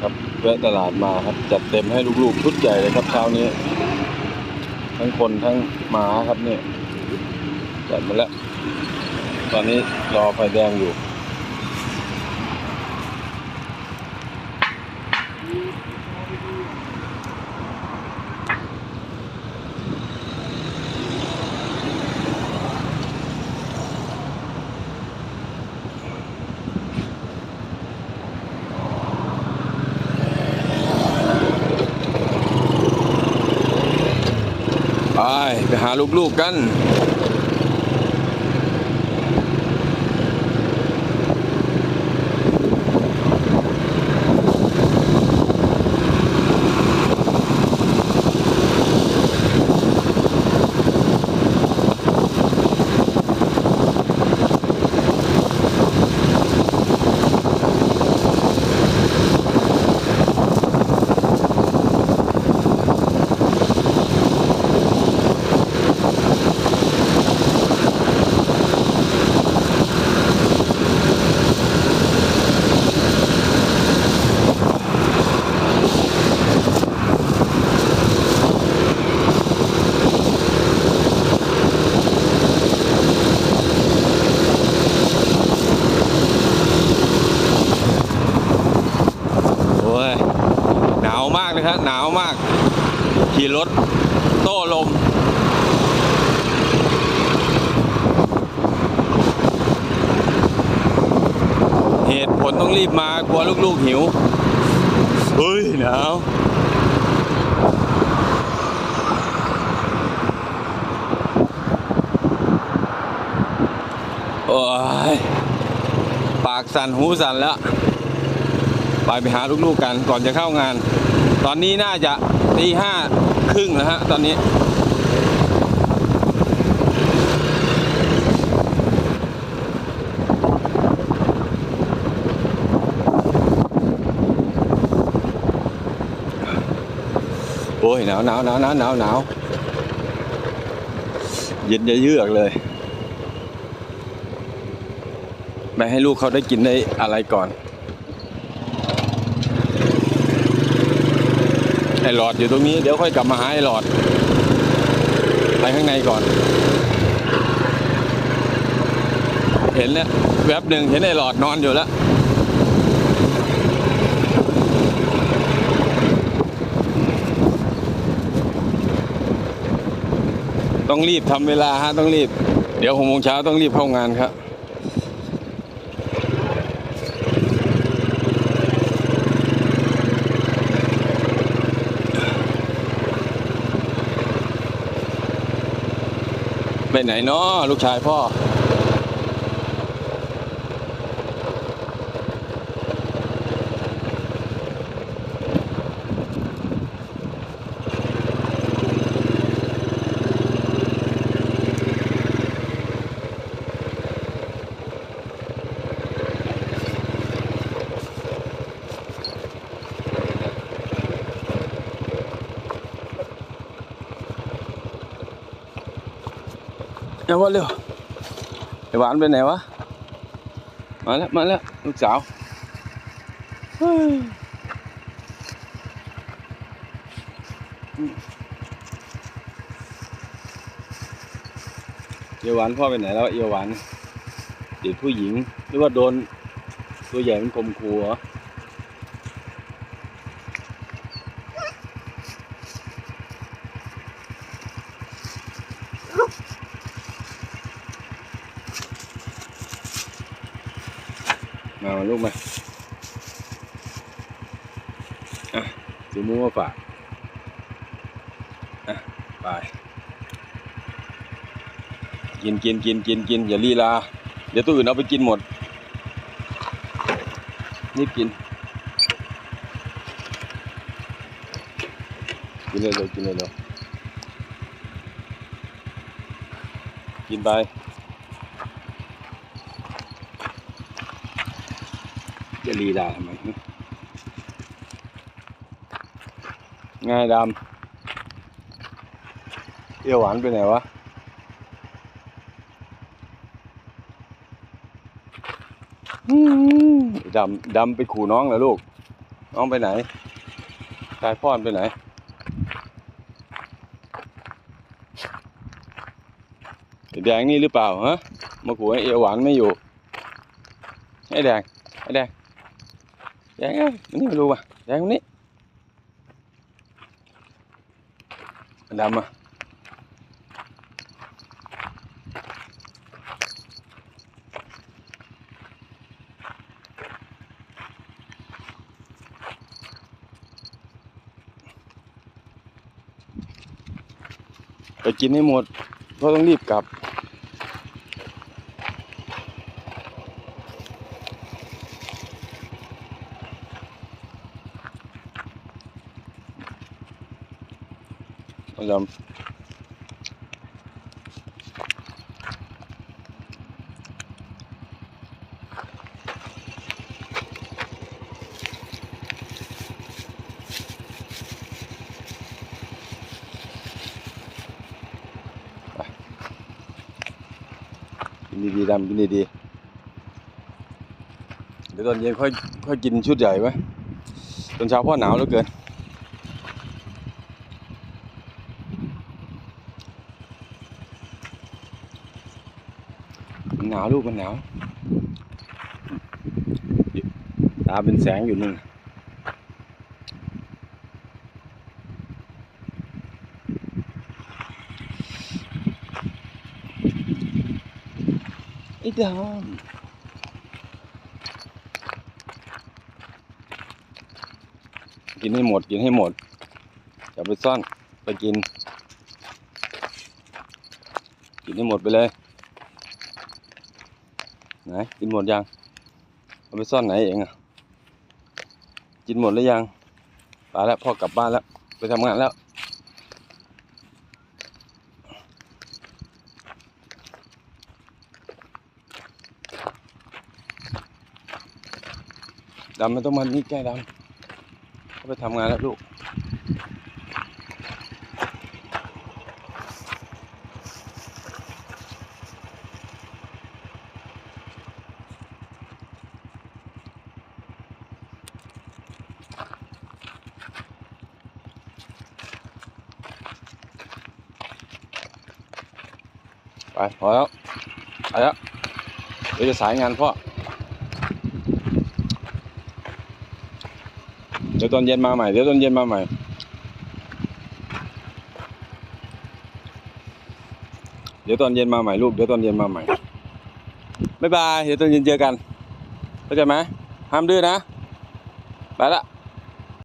ครับแวะตลาดมาครับ จัดเต็มให้ลูกๆชุดใหญ่เลยครับเช้านี้ ทั้งคนทั้งหมาครับเนี่ยจัดมาแล้ว ตอนนี้รอไฟแดงอยู่ ไปไปหาลูกๆกัน โอ้ย ห นาวมากเลยครับหนาวมาก ขี่รถ โต้ลม เหตุผลต้องรีบมากลัวลูกๆหิว เฮ้ย หนาวโอ้ยปากสั่นหูสั่นแล้ว ไปไปหาลูกๆกันก่อนจะเข้างาน ตอนนี้น่าจะตีห้าครึ่งแล้วฮะ ตอนนี้ โอ้ยหนาวหนาวหนาวหนาวหนาวหนาวเย็นจะเยือกเลยไม่ให้ลูกเขาได้กินได้อะไรก่อน ไอ้หลอดอยู่ตรงนี้เดี๋ยวค่อยกลับมาหาไอ้หลอด ไปข้างในก่อน เห็นแล้วแวบหนึ่งเห็นไอ้หลอดนอนอยู่แล้วต้องรีบทำเวลาฮะต้องรีบ เดี๋ยวหกโมงเช้าต้องรีบเข้างานครับ ไปไหนเนาะลูกชายพ่อ เอาวะเร็วไอหวานไปไหนวะ มาแล้ว มาแล้ว ลูกสาวเยเอียวหวานพ่อไปไหนแล้วเอียวหวานเด็กผู้หญิงหรือว่าโดนตัวใหญ่มันกลมครูเหรอ ลูกมาอะซื้อมูมาฝากอะไปกินกินกินกินกินอย่าลีลา เดี๋ยวตัวอื่นเอาไปกินหมดนี่กิน กินเลยเร็วกินเลยเร็วกินไป จะ ลีลาทำไมง่ายดำเปรี้ยวหวานไปไหนวะดำดำไปขู่น้องเหรอลูก น้องไปไหนกายพ่อนไปไหน แดงนี่หรือเปล่าฮะมาขู่ให้เอวหวานไม่อยู่ ไอ้แดง ไอ้แดง แดงนนี่ไม่รู้ว่ะแดงคนนี้ไอ้ดำมาไปกินให้หมดเพราะต้องรีบกลับ น้องดำกินดีๆดำกินดีๆเดี๋ยวตอนเย็นค่อยค่อยกินชุดใหญ่ไว้ตอนเช้าพ่อหนาวเหลือเกิน หนาวลูกมันหนาวตาเป็นแสงอยู่นู่นไอ้ดำกินให้หมดกินให้หมดอย่าไปซ่อนไปกิน กินให้หมดไปเลย ไหนกินหมดยังเอาไปซ่อนไหนเองอะกินหมดแล้วยังไปแล้วพ่อกลับบ้านแล้ว ไปทำงานแล้วดำไม่ต้องมานี่แก้ดำเขาไปทำงานแล้วลูก ไปพอแล้วไปแล้วเดี๋ยวจะสายงานพ่อ เดี๋ยวตอนเย็นมาใหม่ เดี๋ยวตอนเย็นมาใหม่ เดี๋ยวตอนเย็นมาใหม่ลูก เดี๋ยวตอนเย็นมาใหม่บ๊ายบาย เดี๋ยวตอนเย็นเจอกัน เข้าใจไหมห้ามดื้อนะ ไปละ